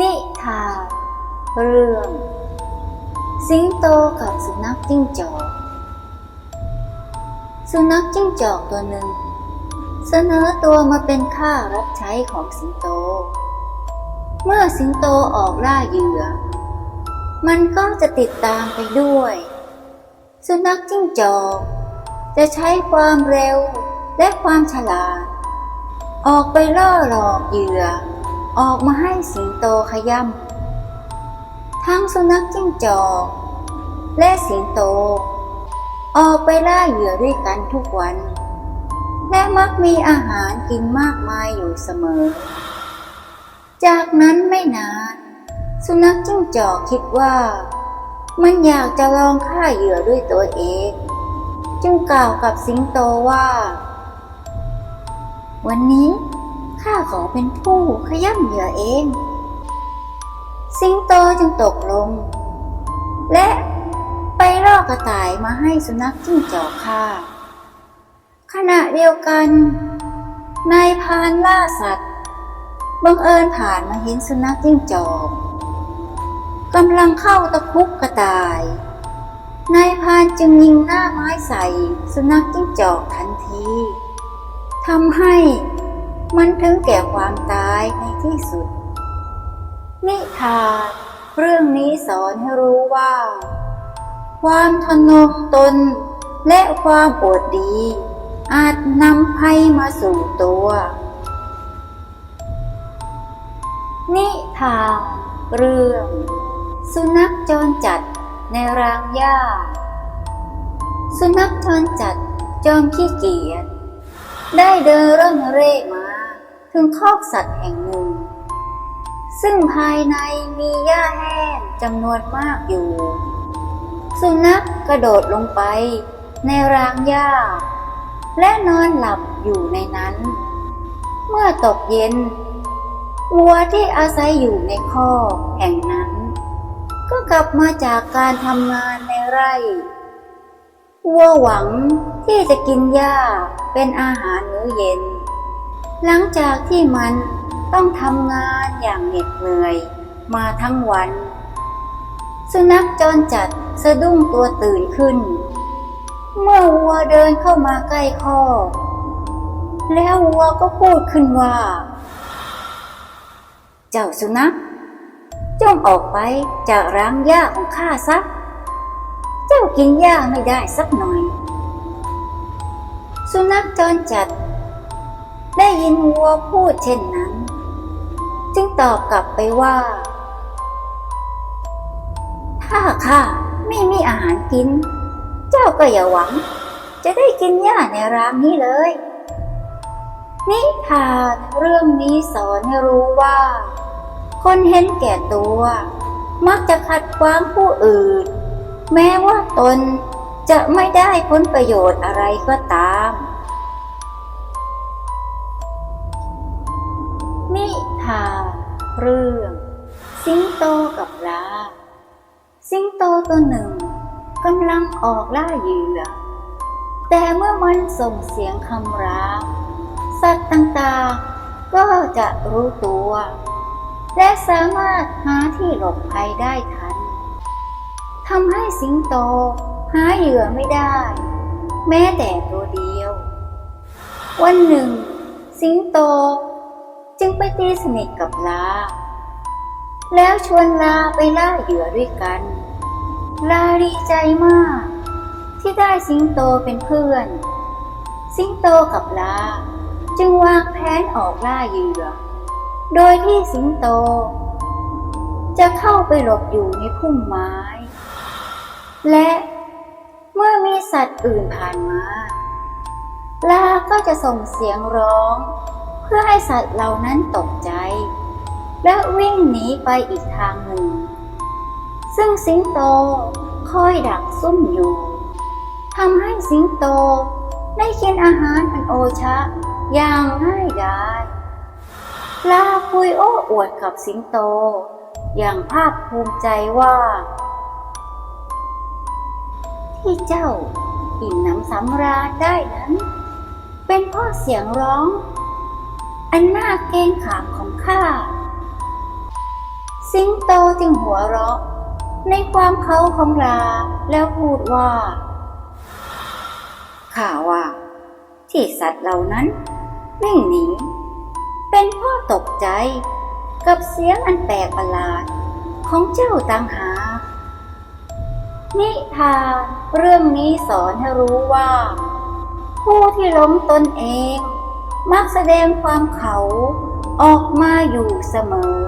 นิทานเรื่อง สิงโตกับสุนัขจิ้งจอก สุนัขจิ้งจอกตัวหนึ่ง เสนอตัวมาเป็นข้ารับใช้ของสิงโต เมื่อสิงโตออกล่าเหยื่อ มันก็จะติดตามไปด้วย สุนัขจิ้งจอก จะใช้ความเร็วและความฉลาด ออกไปล่อหลอกเหยื่อ ออกมาให้สิงโตขย่ำทั้งสุนัขจิ้งจอก และสิงโต ออกไปล่าเหยื่อด้วยกันทุกวัน และมักมีอาหารกินมากมายอยู่เสมอ จากนั้นไม่นาน สุนัขจิ้งจอกคิดว่า มันอยากจะลองฆ่าเหยื่อด้วยตัวเอง จึงกล่าวกับสิงโตว่า วันนี้ ข้าขอเป็นผู้ขย่ำเหยื่อเอง สิงโตจึงตกลง และไปล่อกระต่ายมาให้สุนัขจิ้งจอกฆ่า ขณะเดียวกันนายพานล่าสัตว์บังเอิญผ่านมาเห็นสุนัขจิ้งจอกกำลังเข้าตะคุบกระต่ายนายพานจึงยิงหน้าไม้ใส่สุนัขจิ้งจอกทันทีทำให้ มันถึงแก่ความตายในที่สุด นิทานเรื่องนี้สอนให้รู้ว่า ความทนงตน และความอดดี อาจนำภัยมาสู่ตัว นิทานเรื่อง สุนัขจรจัดในรางหญ้า สุนัขจรจัดจอมขี้เกียจได้เดินเร่อนเร่มา ถึงคอกสัตว์แห่งหนึ่ง ซึ่งภายในมีหญ้าแห้งจำนวนมากอยู่ สุนัขกระโดดลงไปในรางหญ้า และนอนหลับอยู่ในนั้น เมื่อตกเย็นวัวที่อาศัยอยู่ในคอกแห่งนั้น ก็กลับมาจากการทำงานในไร่วัวหวังที่จะกินหญ้าเป็นอาหารมื้อเย็น หลังจากที่มันต้องทำงานอย่างเหน็ดเหนื่อยมาทั้งวัน สุนัขจรจัดสะดุ้งตัวตื่นขึ้น เมื่อวัวเดินเข้ามาใกล้คอกแล้ววัวก็พูดขึ้นว่า เจ้าสุนัขจงออกไปจากร้างหญ้าของข้าซะ เจ้ากินหญ้าไม่ได้สักหน่อย สุนัขจรจัด ได้ยินวัวพูดเช่นนั้น จึงตอบกลับไปว่า ถ้าข้าไม่มีอาหารกิน เจ้าก็อย่าหวัง จะได้กินหญ้าในรางนี้เลย นิทานเรื่องนี้สอนให้รู้ว่า คนเห็นแก่ตัว มักจะขัดขวางผู้อื่น แม้ว่าตนจะไม่ได้ผลประโยชน์อะไรก็ตาม นิทานเรื่อง สิงโตกับลา สิงโตตัวหนึ่งกำลังออกล่าเหยื่อ แต่เมื่อมันส่งเสียงคำรามสัตว์ต่างๆ ก็จะรู้ตัว และสามารถหาที่หลบภัยได้ทันทำให้สิงโตหาเหยื่อไม่ได้ แม้แต่ตัวเดียว วันหนึ่ง สิงโต จึงไปตีสนิทกับลา แล้วชวนลาไปล่าเหยื่อด้วยกัน ลาดีใจมาก ที่ได้สิงโตเป็นเพื่อน สิงโตกับลา จึงวางแผนออกล่าเหยื่อ โดยที่สิงโต จะเข้าไปหลบอยู่ในพุ่มไม้ และเมื่อมีสัตว์อื่นผ่านมา ลาก็จะส่งเสียงร้อง เพื่อให้สัตว์เหล่านั้นตกใจ และวิ่งหนีไปอีกทางหนึ่ง ซึ่งสิงโตคอยดักซุ่มอยู่ทำให้สิงโตได้กินอาหารอันโอชะอย่างง่ายดายลาคุยโอ้อวดกับสิงโต อย่างภาคภูมิใจว่า ที่เจ้าอิ่มหน้ำสำราญได้นั้น เป็นเพ่อเสียงร้อง อันน่าเกรงขามของข้า สิงโตจึงหัวเราะ ในความเขาของลาแล้วพูดว่าข้าว่า ที่สัตว์เหล่านั้นวิ่งหนี เป็นเพ่อตกใจกับเสียงอันแปลกประหลาดของเจ้าต่างหากนิทานเรื่องนี้สอนให้รู้ว่า ผู้ที่หลงตนเอง มักแสดงความเขาออกมาอยู่เสมอ